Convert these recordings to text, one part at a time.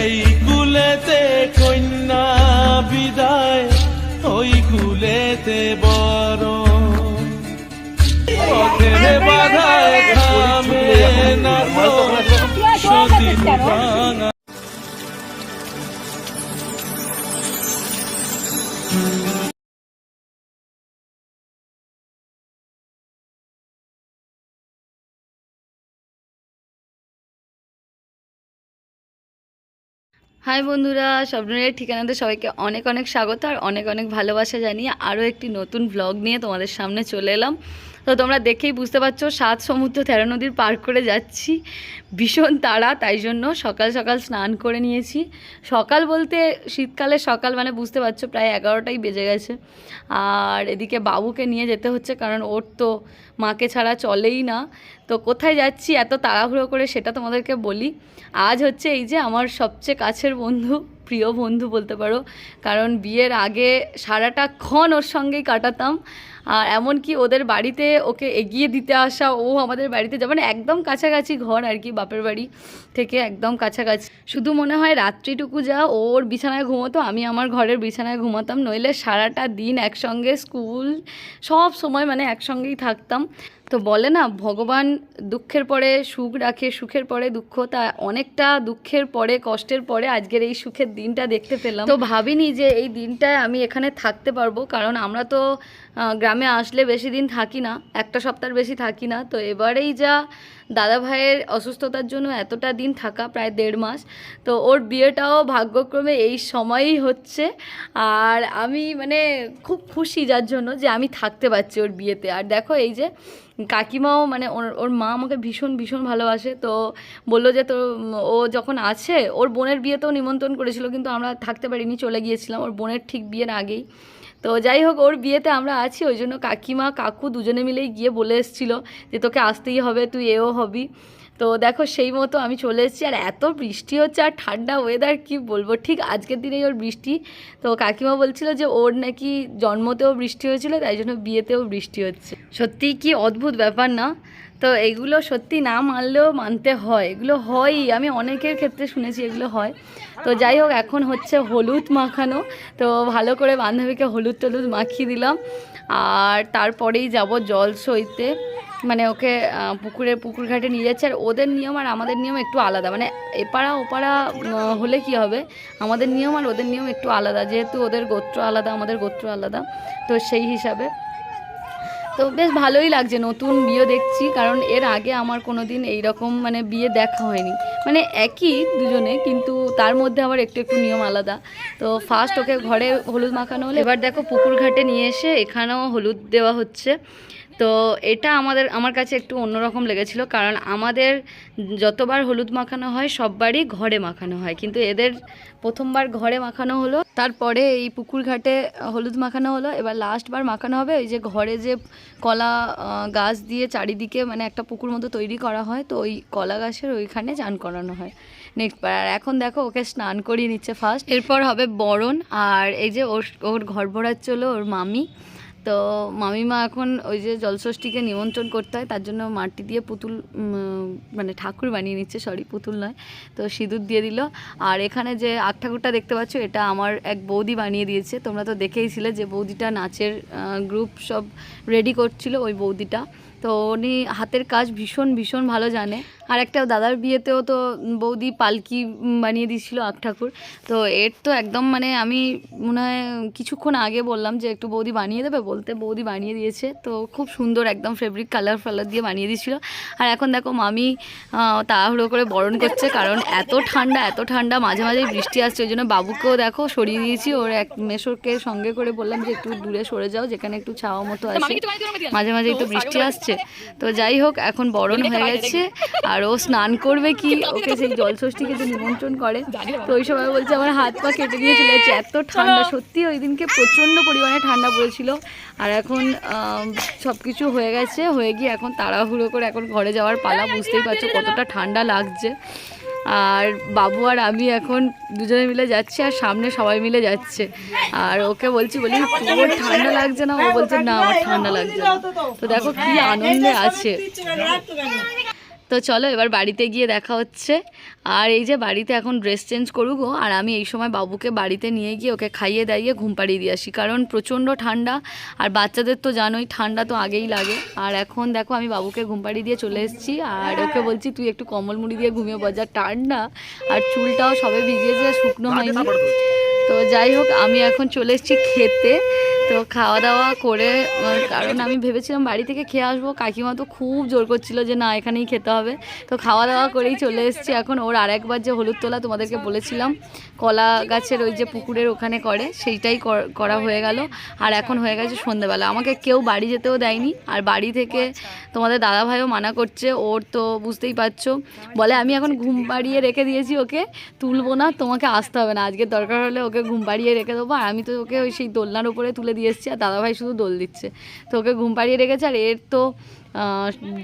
এই কুলেতে কন্যা বিদায় ওই কুলেতে বড় পথের বাধায় থামে না তো হাই বন্ধুরা স্বপ্নের ঠিকানাতে সবাইকে অনেক অনেক স্বাগত আর অনেক অনেক ভালোবাসা জানিয়ে আরও একটি নতুন ব্লগ নিয়ে তোমাদের সামনে চলে এলাম। তো তোমরা দেখেই বুঝতে পারছ, সাত সমুদ্র তেরো নদীর পার করে যাচ্ছি। ভীষণ তাড়া, তাই জন্য সকাল সকাল স্নান করে নিয়েছি। সকাল বলতে শীতকালে সকাল মানে বুঝতে পারছ, প্রায় এগারোটাই বেজে গেছে। আর এদিকে বাবুকে নিয়ে যেতে হচ্ছে, কারণ ওর তো মাকে ছাড়া চলেই না। তো কোথায় যাচ্ছি, এত তাড়াহুড়ো করে সেটা তোমাদেরকে বলি। আজ হচ্ছে এই যে আমার সবচেয়ে কাছের বন্ধু, প্রিয় বন্ধু বলতে পারো। কারণ বিয়ের আগে সারাটাক্ষণ ওর সঙ্গেই কাটাতাম। আর এমনকি ওদের বাড়িতে ওকে এগিয়ে দিতে আসা, ও আমাদের বাড়িতে যাবে মানে একদম কাছাকাছি ঘর আর কি বাপের বাড়ি থেকে একদম কাছাকাছি। শুধু মনে হয় রাত্রিটুকু যা, ওর বিছানায় ঘুমোতো, আমি আমার ঘরের বিছানায় ঘুমাতাম, নইলে সারাটা দিন একসঙ্গে স্কুল, সব সময় মানে একসঙ্গেই থাকতাম। তো বলে না, ভগবান দুঃখের পরে সুখ রাখে, সুখের পরে দুঃখ, তা অনেকটা দুঃখের পরে, কষ্টের পরে আজকের এই সুখের দিনটা দেখতে পেলাম। তো ভাবিনি যে এই দিনটায় আমি এখানে থাকতে পারব, কারণ আমরা তো গ্রামে আসলে বেশি দিন থাকি না, একটা সপ্তাহ বেশি থাকি না। তো এবারেই যা দাদা ভাইয়ের অসুস্থতার জন্য এতটা দিন থাকা, প্রায় দেড় মাস, তো ওর বিয়েটাও ভাগ্যক্রমে এই সময়ই হচ্ছে। আর আমি মানে খুব খুশি যার জন্য যে আমি থাকতে পারছি ওর বিয়েতে। আর দেখো এই যে কাকিমাও মানে ওর ওর মা আমাকে ভীষণ ভীষণ ভালোবাসে। তো বলল যে তো ও যখন আছে, ওর বোনের বিয়েতেও নিমন্ত্রণ করেছিল, কিন্তু আমরা থাকতে পারিনি, চলে গিয়েছিলাম। ওর বোনের ঠিক বিয়ের আগেই। তো যাই হোক ওর বিয়েতে আমরা আছি, ওই জন্য কাকিমা, কাকু দুজনে মিলেই গিয়ে বলে এসেছিল যে তোকে আসতেই হবে, তুই এও হবি। তো দেখো, সেই মতো আমি চলে এসেছি, আর এত বৃষ্টি হচ্ছে আর ঠান্ডা ওয়েদার কি বলব? ঠিক আজকের দিনেই ওর বৃষ্টি। তো কাকিমা বলছিল যে ওর নাকি জন্মতেও বৃষ্টি হয়েছিল, তাই জন্য বিয়েতেও বৃষ্টি হচ্ছে। সত্যিই কি অদ্ভুত ব্যাপার না? তো এগুলো সত্যি না মানলেও মানতে হয়। এগুলো হয়ই। আমি অনেকের ক্ষেত্রে শুনেছি এগুলো হয়। তো যাই হোক, এখন হচ্ছে হলুদ মাখানো। তো ভালো করে বান্ধবীকে হলুদ টলুদ মাখিয়ে দিলাম। আর তারপরেই যাব জল সইতে মানে ওকে পুকুরে, পুকুর ঘাটে নিয়ে যাচ্ছে। আর ওদের নিয়ম আর আমাদের নিয়ম একটু আলাদা। মানে এপাড়া ওপাড়া হলে কি হবে? আমাদের নিয়ম আর ওদের নিয়ম একটু আলাদা। যেহেতু ওদের গোত্র আলাদা, আমাদের গোত্র আলাদা। তো সেই হিসাবে তো বেশ ভালোই লাগছে, নতুন বিয়ে দেখছি, কারণ এর আগে আমার কোনো দিন এইরকম মানে বিয়ে দেখা হয়নি। মানে একই দুজনে, কিন্তু তার মধ্যে আবার একটু একটু নিয়ম আলাদা। তো ফার্স্ট ওকে ঘরে হলুদ মাখানো হলো, এবার দেখো পুকুর ঘাটে নিয়ে এসে এখানেও হলুদ দেওয়া হচ্ছে। তো এটা আমাদের, আমার কাছে একটু অন্যরকম লেগেছিল। কারণ আমাদের যতবার হলুদ মাখানো হয়, সববারই ঘরে মাখানো হয়। কিন্তু এদের প্রথমবার ঘরে মাখানো হলো, তারপরে এই পুকুর ঘাটে হলুদ মাখানো হলো। এবার লাস্টবার মাখানো হবে ওই যে ঘরে যে কলা গাছ দিয়ে চারিদিকে মানে একটা পুকুর মতো তৈরি করা হয়, তো ওই কলা গাছের ওইখানে চান করানো হয়। নেক্সট বার, আর এখন দেখো, ওকে স্নান করিয়ে নিচ্ছে ফার্স্ট এরপর হবে বরণ, আর এই যে ওর ওর ঘর ভরাচ্ছে হলো ওর মামি। তো মামিমা এখন ওই যে জলষষ্ঠীকে নিমন্ত্রণ করতে হয়, তার জন্য মাটি দিয়ে পুতুল মানে ঠাকুর বানিয়ে নিচ্ছে সরি পুতুল নয়, তো সিঁদুর দিয়ে দিল। আর এখানে যে আখ ঠাকুরটা দেখতে পাচ্ছ, এটা আমার এক বৌদি বানিয়ে দিয়েছে, তোমরা তো দেখেইছিলে যে বৌদিটা নাচের গ্রুপ সব রেডি করছিল ওই বৌদিটা। তো উনি হাতের কাজ ভীষণ ভীষণ ভালো জানে। আর একটা দাদার বিয়েতেও তো বৌদি পালকি বানিয়ে দিয়েছিল আখ ঠাকুর। তো এর তো একদম মানে আমি মনে হয় কিছুক্ষণ আগে বললাম যে একটু বৌদি বানিয়ে দেবে বলতে বৌদি বানিয়ে দিয়েছে। তো খুব সুন্দর একদম ফেব্রিক কালার ফালার দিয়ে বানিয়ে দিয়েছিল। আর এখন দেখো মামি তাড়াহুড়ো করে বরণ করছে কারণ এত ঠান্ডা এত ঠান্ডা মাঝে মাঝে বৃষ্টি আসছে। ওই জন্য বাবুকেও দেখো সরিয়ে দিয়েছি। ওর এক মেশোরকে সঙ্গে করে বললাম যে একটু দূরে সরে যাও যেখানে একটু ছাওয়া মতো আছে। মাঝে মাঝে একটু বৃষ্টি আসছে। তো যাই হোক এখন বরণ হয়ে গেছে। আর ও স্নান করবে কি? ওকে সেই জলষষ্ঠীকে যে নিমন্ত্রণ করে। তো ওই সময় বলছে আমার হাত পা কেটে নিয়ে চলে যাচ্ছে এত ঠান্ডা সত্যি ওই দিনকে প্রচণ্ড পরিমাণে ঠান্ডা পড়েছিল। আর এখন সব কিছু হয়ে গেছে। হয়ে গিয়ে এখন তাড়াহুড়ো করে এখন ঘরে যাওয়ার পালা। বুঝতেই পারছ কতটা ঠান্ডা লাগছে। আর বাবু আর আমি এখন দুজনে মিলে যাচ্ছি আর সামনে সবাই মিলে যাচ্ছে। আর ওকে বলছি বলি তোর ঠান্ডা লাগছে না? ও বলছে না আমার ঠান্ডা লাগছে না। তো দেখো কি আনন্দে আছে। তো চলো এবার বাড়িতে গিয়ে দেখা হচ্ছে। আর এই যে বাড়িতে এখন ড্রেস চেঞ্জ করব আর আমি এই সময় বাবুকে বাড়িতে নিয়ে গিয়ে ওকে খাইয়ে দাইয়ে ঘুম পাড়িয়ে দিয়ে আসি। কারণ প্রচণ্ড ঠান্ডা আর বাচ্চাদের তো জানোই ঠান্ডা তো আগেই লাগে। আর এখন দেখো আমি বাবুকে ঘুম পাড়িয়ে দিয়ে চলে এসেছি আর ওকে বলছি তুই একটু কম্বল মুড়ি দিয়ে ঘুমিয়ে বাজার ঠান্ডা। আর চুলটাও সবে ভিজিয়েছে শুকনো হয়নি। তো যাই হোক, আমি এখন চলে এসেছি খেতে। তো খাওয়া দাওয়া করে কারণ আমি ভেবেছিলাম বাড়ি থেকে খেয়ে আসব। কাকিমা তো খুব জোর করছিল যে, না, এখানেই খেতে হবে। তো খাওয়া দাওয়া করেই চলে এসেছি। এখন ওর আর একবার যে হলুদ তোলা তোমাদেরকে বলেছিলাম, কলা গাছের ওই যে পুকুরের ওখানে করে, সেইটাই কর- হয়ে গেল। আর এখন হয়ে গেছে সন্ধেবেলা। আমাকে কেউ বাড়ি যেতেও দেয়নি। আর বাড়ি থেকে তোমাদের দাদা ভাইও মানা করছে, ওর তো বুঝতেই পারছ। বলে, আমি এখন ঘুম পাড়িয়ে রেখে দিয়েছি ওকে, তুলবো না, তোমাকে আসতে হবে না। আজকে দরকার হলে ওকে ঘুম পাড়িয়ে রেখে দেবো। আর আমি তো ওকে ওই সেই দোলনার উপরে তুলে দিয়ে এসেছি, আর দাদাভাই শুধু দোল দিচ্ছে। তো ওকে ঘুম পাড়িয়ে রেখেছে, আর এর তো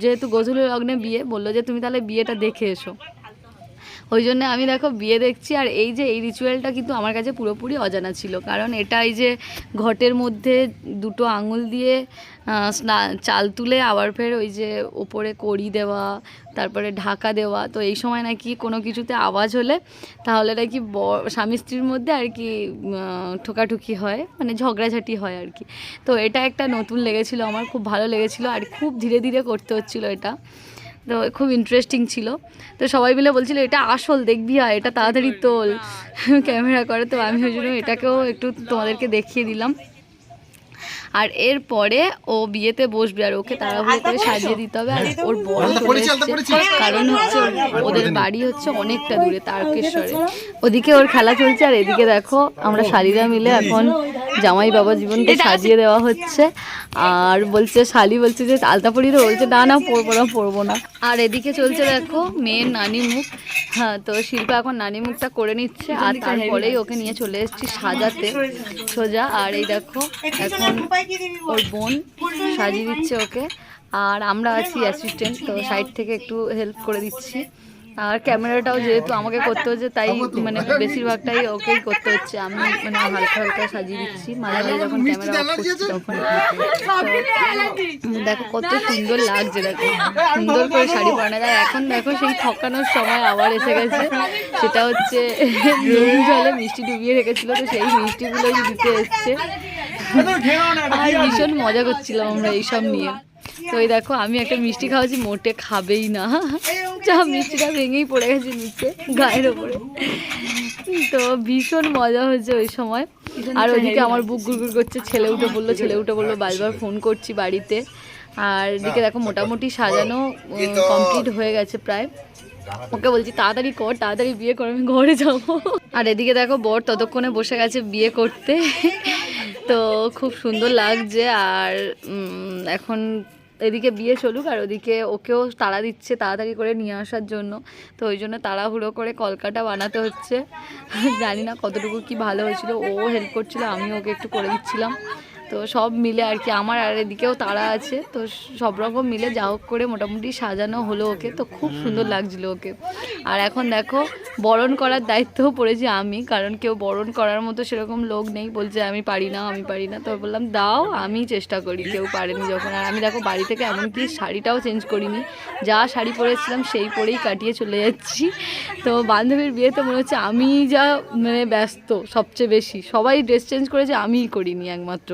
যেহেতু গজুলের লগ্নে বিয়ে, বলল যে তুমি তাহলে বিয়েটা দেখে এসো। ওই জন্য আমি দেখো বিয়ে দেখছি, আর এই যে এই রিচুয়ালটা কিন্তু আমার কাছে পুরোপুরি অজানা ছিল। কারণ এটা এই যে ঘটের মধ্যে দুটো আঙুল দিয়ে চাল তুলে আবার ফের ওই যে ওপরে কড়ি দেওয়া, তারপরে ঢাকা দেওয়া, তো এই সময় নাকি কোনো কিছুতে আওয়াজ হলে তাহলে নাকি স্বামী স্ত্রীর মধ্যে আর কি ঠোকাঠুকি হয় মানে ঝগড়াঝাটি হয় আর কি। তো এটা একটা নতুন লেগেছিলো, আমার খুব ভালো লেগেছিল, আর খুব ধীরে ধীরে করতে হচ্ছিল এটা। তো খুব ইন্টারেস্টিং ছিল। তো সবাই মিলে বলছিল এটা আসল দেখবি আর এটা তাড়াতাড়ি তোল। ক্যামেরা করে তো আমি ওই জন্য এটাকেও একটু তোমাদেরকে দেখিয়ে দিলাম। আর এরপরে ও বিয়েতে বসবে আর ওকে তাড়াহুড়ো করে সাজিয়ে দিতে হবে। আর ওর বড় কারণ হচ্ছে ওদের বাড়ি হচ্ছে অনেকটা দূরে তারকেশ্বরে। ওদিকে ওর খেলা চলছে আর এদিকে দেখো আমরা শালিরা মিলে এখন জামাই বাবা জীবনকে সাজিয়ে দেওয়া হচ্ছে। আর বলছে শালি বলছে যে আলতা পরিয়ে বলছে না না পরবো না পরবো না। আর এদিকে চলছে দেখো মেয়ের নানি মুখ। হ্যাঁ তো শিল্পা এখন নানি মুখটা করে নিচ্ছে আর তারপরেই ওকে নিয়ে চলে এসেছি সাজাতে সোজা। আর এই দেখো এখন ওর বোন সাজিয়ে দিচ্ছে ওকে। আর আমরা আছি অ্যাসিস্ট্যান্ট তো সাইড থেকে একটু হেল্প করে দিচ্ছি। আর ক্যামেরাটাও যেহেতু আমাকে করতে হচ্ছে তাই মানে বেশিরভাগটাই ওকেই করতে হচ্ছে। আমি মানে হালকা হালকা সাজিয়ে দিচ্ছি। মাঝে মাঝে যখন ক্যামেরা অফ করছি তখন তো, দেখো কত সুন্দর লাগছে দেখো। সুন্দর করে শাড়ি পরানো যায়। এখন দেখো সেই ঠকানোর সময় আবার এসে গেছে। সেটা হচ্ছে জলে মিষ্টি ডুবিয়ে রেখেছিল তো সেই মিষ্টিগুলোই দিতে এসছে। ভীষণ মজা করছিলাম আমরা এইসব নিয়ে। তো এই দেখো আমি একটা মিষ্টি খাওয়াচ্ছি মোটে খাবেই না। যা মিষ্টিটা ভেঙেই পড়ে গেছে নিচে গায়ের ওপরে। তো ভীষণ মজা হয়েছে ওই সময়। আর ওদিকে আমার বুক গুড়গুড় করছে ছেলে উঠে বলল ছেলে উঠে বলল বারবার ফোন করছি বাড়িতে। আর এদিকে দেখো মোটামুটি সাজানো কমপ্লিট হয়ে গেছে প্রায়। ওকে বলছি তাড়াতাড়ি কর তাড়াতাড়ি বিয়ে কর আমি ঘরে যাব। আর এদিকে দেখো বর ততক্ষণে বসে গেছে বিয়ে করতে। তো খুব সুন্দর লাগছে আর এখন এদিকে বিয়ে চলুক আর ওদিকে ওকেও তাড়া দিচ্ছে তাড়াতাড়ি করে নিয়ে আসার জন্য। তো ওই জন্য তাড়াহুড়ো করে কলকাটা বানাতে হচ্ছে। জানি না কতটুকু কি ভালো হয়েছিল, ও হেল্প করছিল আমি ওকে একটু করে দিচ্ছিলাম। তো সব মিলে আর কি আমার আর এদিকেও তারা আছে তো সব রকম মিলে যা হোক করে মোটামুটি সাজানো হলো ওকে তো খুব সুন্দর লাগছিল ওকে। আর এখন দেখো বরণ করার দায়িত্বও পড়েছি আমি কারণ কেউ বরণ করার মতো সেরকম লোক নেই বলছে আমি পারি না আমি পারি না তো বললাম দাও আমি চেষ্টা করি কেউ পারেনি যখন। আর আমি দেখো বাড়ি থেকে এমনকি শাড়িটাও চেঞ্জ করিনি যা শাড়ি পরেছিলাম সেই পরেই কাটিয়ে চলে যাচ্ছি। তো বান্ধবীর বিয়েতে মনে হচ্ছে আমি যা মানে ব্যস্ত সবচেয়ে বেশি সবাই ড্রেস চেঞ্জ করেছে আমিই করিনি একমাত্র।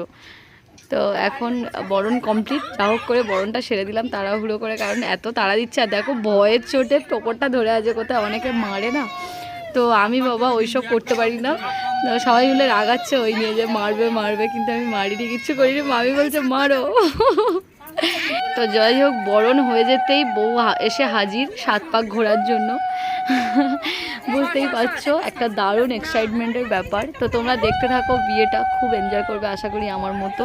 তো এখন বরণ কমপ্লিট যা হোক করে বরণটা সেরে দিলাম তাড়াহুড়ো করে, কারণ এত তাড়া দিচ্ছে। আর দেখো ভয়ের চোটে টোপরটা ধরে আছে কোথায়, অনেকে মারে না। তো আমি বাবা ওইসব করতে পারি না। সবাই মিলে রাগাচ্ছে, ওই নিয়ে যে মারবে মারবে, কিন্তু আমি মারিনি, কিচ্ছু করিনি। মামি বলছে, মারো। তো যাই হোক, বরণ হয়ে যেতেই বউ এসে হাজির সাত পাক ঘোরার জন্য। বুঝতেই পারছ, একটা দারুণ এক্সাইটমেন্টের ব্যাপার। তো তোমরা দেখতে থাকো, বিয়েটা খুব এনজয় করবে, আশা করি আমার মতো।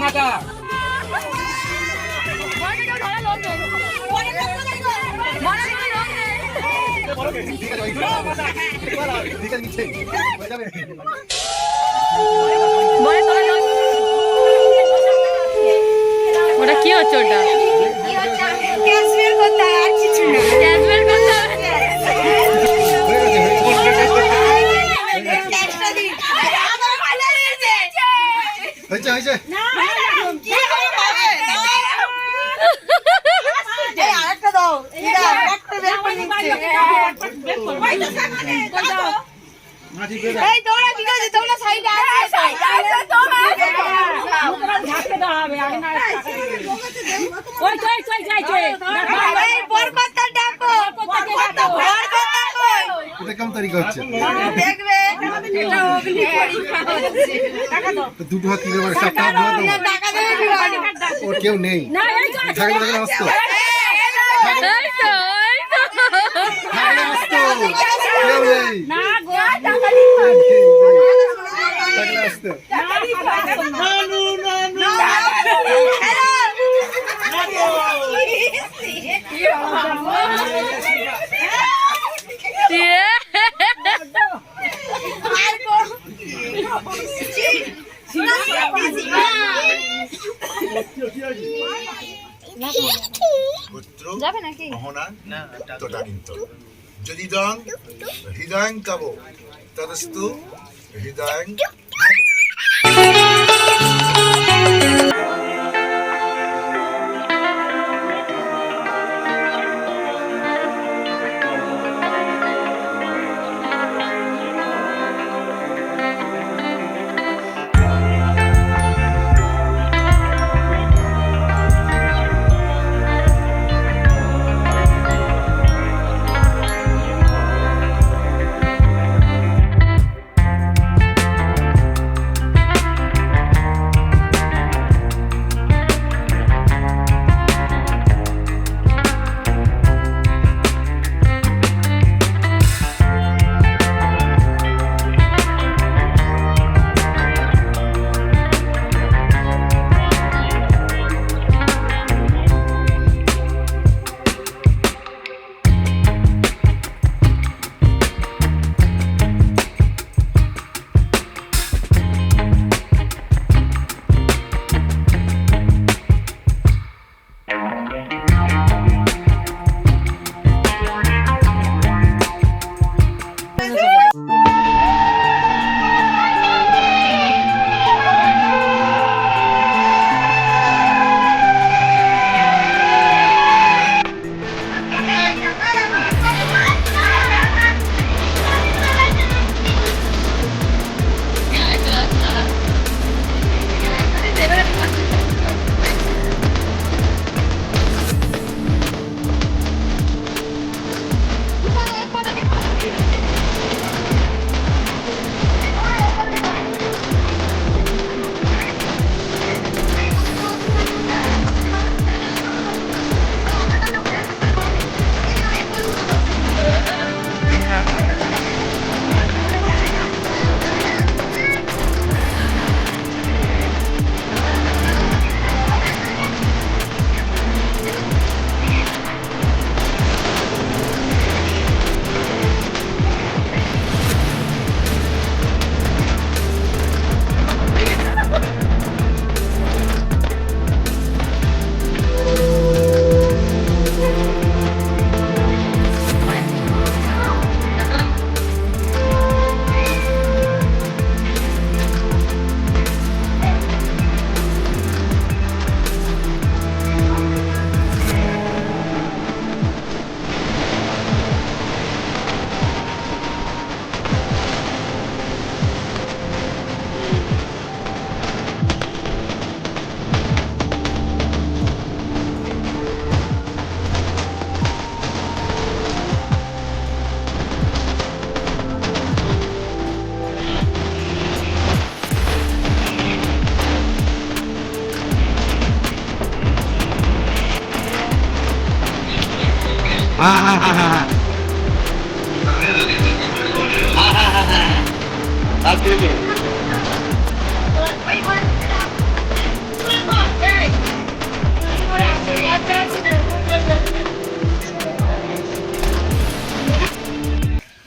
মাথা। ওটা কি হচ্ছে ওটা? ক্যাশমেল করতে আর কিছু না। ক্যাশমেল করতে হবে হয়েছে হয়েছে না ঠিক হয়ে এই তোমরা কি করছ তোমরা সাইডে আসো তোমরা এই বরকতটা ডাকো বরকতটা কই এটা কেমন তারিখ হচ্ছে দেখবে এটা অগ্নি পরীক্ষা হচ্ছে দুটো হাত তিনের বার চারটা হাত কি ওর কেউ নেই থাকলে থাকলে আসতো এই তো এই তো থাকলে আসতো আসতো Tadinto. Jadi dong, hidang kabo. Terus tu, hidang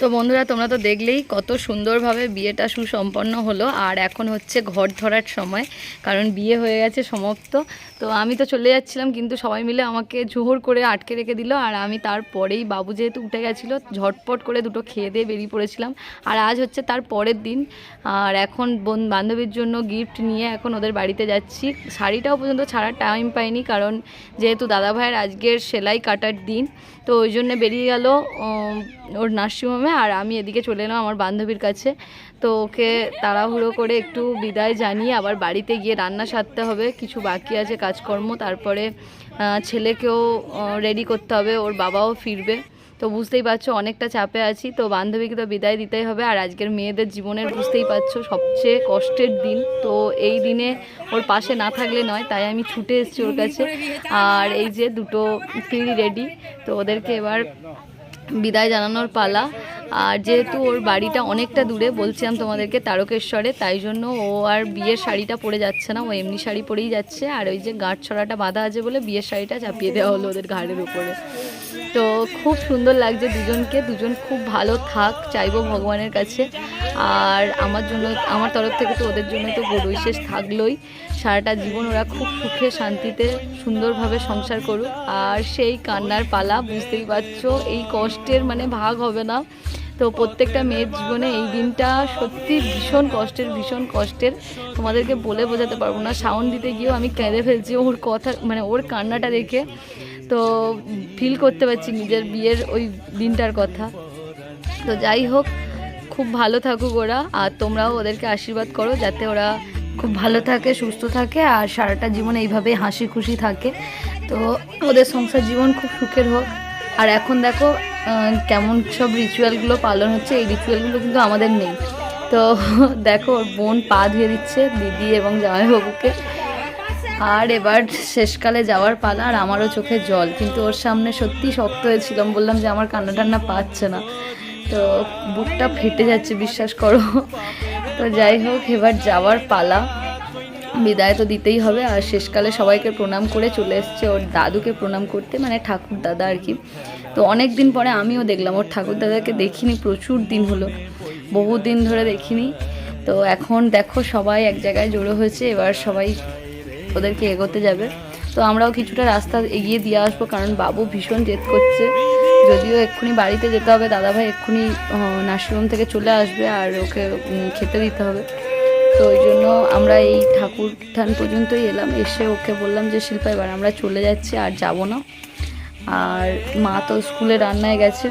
তো বন্ধুরা, তোমরা তো দেখলেই কত সুন্দরভাবে বিয়েটা সুসম্পন্ন হলো। আর এখন হচ্ছে ঘর ধরার সময়, কারণ বিয়ে হয়ে গেছে সমাপ্ত। তো আমি তো চলে যাচ্ছিলাম, কিন্তু সবাই মিলে আমাকে জোহর করে আটকে রেখে দিল। আর আমি তারপরেই, বাবু যেহেতু উঠে গেছিল, ঝটপট করে দুটো খেয়ে দিয়ে বেরিয়ে পড়েছিলাম। আর আজ হচ্ছে তার পরের দিন। আর এখন বোন, বান্ধবীর জন্য গিফট নিয়ে এখন ওদের বাড়িতে যাচ্ছি। শাড়িটাও পর্যন্ত ছাড়ার টাইম পাইনি, কারণ যেহেতু দাদা ভাইয়ের আজকের সেলাই কাটার দিন তো ওই জন্যে বেরিয়ে গেল ওর নার্সিংহোমে আর আমি এদিকে চলে এলাম আমার বান্ধবীর কাছে। তো ওকে তাড়াহুড়ো করে একটু বিদায় জানিয়ে আবার বাড়িতে গিয়ে রান্না সারতে হবে, কিছু বাকি আছে কাজকর্ম, তারপরে ছেলেকেও রেডি করতে হবে, ওর বাবাও ফিরবে। তো বুঝতেই পারছ, অনেকটা চাপে আছি। তো বান্ধবীকে তো বিদায় দিতেই হবে। আর আজকের মেয়েদের জীবনের বুঝতেই পারছ, সবচেয়ে কষ্টের দিন। তো এই দিনে ওর পাশে না থাকলে নয়, তাই আমি ছুটে এসেছি ওর কাছে। আর এই যে দুটো ফিল রেডি, তো ওদেরকে এবার বিদায় জানানোর পালা। আর যেহেতু ওর বাড়িটা অনেকটা দূরে, বলছিলাম তোমাদেরকে তারকেশ্বরে, তাই জন্য ও আর বিয়ের শাড়িটা পরে যাচ্ছে না। ও এমনি শাড়ি পরেই যাচ্ছে। আর ওই যে গাঁট ছড়াটা বাঁধা আছে বলে বিয়ের শাড়িটা চাপিয়ে দেওয়া হলো ওদের ঘাড়ের উপরে। তো খুব সুন্দর লাগছে দুজনকে, দুজন খুব ভালো থাক, চাইব ভগবানের কাছে। আর আমার জন্য, আমার তরফ থেকে তো ওদের জন্য তো বিশেষ থাকলোই। সারাটা জীবন ওরা খুব সুখে শান্তিতে সুন্দরভাবে সংসার করুক। আর সেই কান্নার পালা, বুঝতেই পারছ, এই কষ্টের মানে ভাগ হবে না। তো প্রত্যেকটা মেয়ের জীবনে এই দিনটা সত্যি ভীষণ কষ্টের ভীষণ কষ্টের। তোমাদেরকে বলে বোঝাতে পারব না। সাউন্ড দিতে গিয়েও আমি কেঁদে ফেলছি ওর কথা মানে ওর কান্নাটা দেখে। তো ফিল করতে পারছি নিজের বিয়ের ওই দিনটার কথা। তো যাই হোক, খুব ভালো থাকুক ওরা, আর তোমরাও ওদেরকে আশীর্বাদ করো যাতে ওরা খুব ভালো থাকে, সুস্থ থাকে, আর সারাটা জীবন এইভাবে হাসি খুশি থাকে। তো ওদের সংসার জীবন খুব সুখের হোক। আর এখন দেখো কেমন সব রিচুয়ালগুলো পালন হচ্ছে, এই রিচুয়ালগুলো কিন্তু আমাদের নেই। তো দেখো, ওর বোন পা ধুয়ে দিচ্ছে, দিদি এবং জামাইবাবুকে। আর এবার শেষকালে যাওয়ার পালা আর আমারও চোখে জল। কিন্তু ওর সামনে সত্যি শক্ত হয়েছিলাম, বললাম যে আমার কান্না টান্না পাচ্ছে না। তো বুকটা ফেটে যাচ্ছে, বিশ্বাস করো। তো যাই হোক, এবার যাওয়ার পালা। বিদায় তো দিতেই হবে। আর শেষকালে সবাইকে প্রণাম করে চলে এসছে ওর দাদুকে প্রণাম করতে মানে ঠাকুর দাদা আর কি। তো অনেক দিন পরে আমিও দেখলাম, ওর ঠাকুর দাদাকে দেখিনি, প্রচুর দিন হলো। বহু দিন ধরে দেখিনি। তো এখন দেখো সবাই এক জায়গায় জড়ো হয়েছে, এবার সবাই ওদেরকে এগোতে যাবে। তো আমরাও কিছুটা রাস্তা এগিয়ে দিয়ে আসব, কারণ বাবু ভীষণ জেদ করছে। যদিও এক্ষুনি বাড়িতে যেতে হবে, দাদাভাই এক্ষুনি নার্সিংহোম থেকে চলে আসবে আর ওকে খেতে দিতে হবে। তো ওই জন্য আমরা এই ঠাকুর থান পর্যন্তই এলাম। এসে ওকে বললাম যে, শিল্পা, এবার আমরা চলে যাচ্ছি, আর যাব না। আর মা তো স্কুলে রান্নায় গেছে।